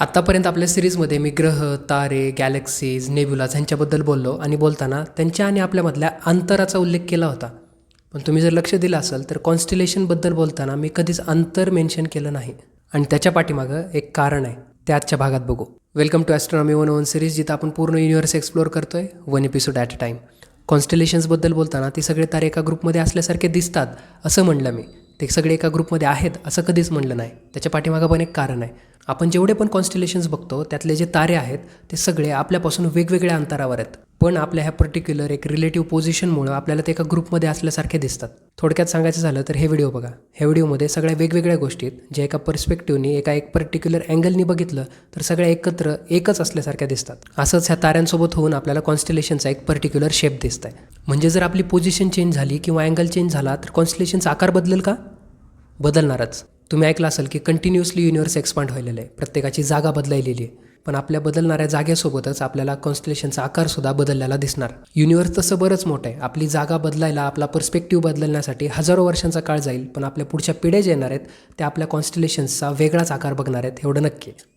आत्तापर्यंत आपल्या सिरीजमध्ये मी ग्रह तारे गॅलेक्सीज नेब्युलाज ह्यांच्याबद्दल बोललो आणि बोलताना त्यांच्या आणि आपल्यामधल्या अंतराचा उल्लेख केला होता. पण तुम्ही जर लक्ष दिलं असेल तर कॉन्स्टिलेशनबद्दल बोलताना मी कधीच अंतर मेन्शन केलं नाही. आणि त्याच्या पाठीमागं एक कारण आहे. ते आजच्या भागात बघू. Welcome to astronomy one one series जिथं आपण पूर्ण युनिव्हर्स एक्सप्लोअर करतोय one episode at a time कॉन्स्टिलेशन्सबद्दल बोलताना ते सगळे तारे एका ग्रुपमध्ये असल्यासारखे दिसतात असं म्हणलं मी. ते सगळे एका ग्रुपमध्ये आहेत असं कधीच म्हणलं नाही. त्याच्या पाठीमागं पण एक कारण आहे. आपण जेवढे पण कॉन्स्टिलेशन्स बघतो त्यातले जे तारे आहेत ते सगळे आपल्यापासून वेगवेगळ्या अंतरावर आहेत. पण आपल्या ह्या पर्टिक्युलर एक रिलेटिव्ह पोझिशनमुळं आपल्याला ते एका ग्रुपमध्ये असल्यासारखे दिसतात. थोडक्यात सांगायचं झालं तर हे व्हिडिओ बघा. ह्या व्हिडिओमध्ये सगळ्या वेगवेगळ्या गोष्टी आहेत ज्या एका पर्स्पेक्टिव्हनी एका एक पर्टिक्युलर अँगलनी बघितलं तर सगळ्या एकत्र एकच असल्यासारख्या दिसतात. असंच ह्या ताऱ्यांसोबत होऊन आपल्याला कॉन्स्टिलेशनचा एक पर्टिक्युलर शेप दिसत आहे म्हणजे जर आपली पोझिशन चेंज झाली किंवा अँगल चेंज झाला तर कॉन्स्टिलेशनचा आकार बदलेल का? बदलणारच. तुम्ही ऐकलं असेल की कंटिन्युअसली युनिव्हर्स एक्सपांड व्हायलेलं आहे. प्रत्येकाची जागा बदलायलेली आहे. पण आपल्या बदलणाऱ्या जागेसोबतच आपल्याला कॉन्स्टिलेशनचा आकारसुद्धा बदललेला दिसणार. युनिव्हर्स तसं बरंच मोठं आहे. आपली जागा बदलायला आपला पर्स्पेक्टिव्ह बदलण्यासाठी हजारो वर्षांचा काळ जाईल पण आपल्या पुढच्या पिढ्या जे येणार आहेत त्या आपल्या कॉन्स्टिलेशन्सचा वेगळाच आकार बघणार आहेत एवढं नक्की आहे.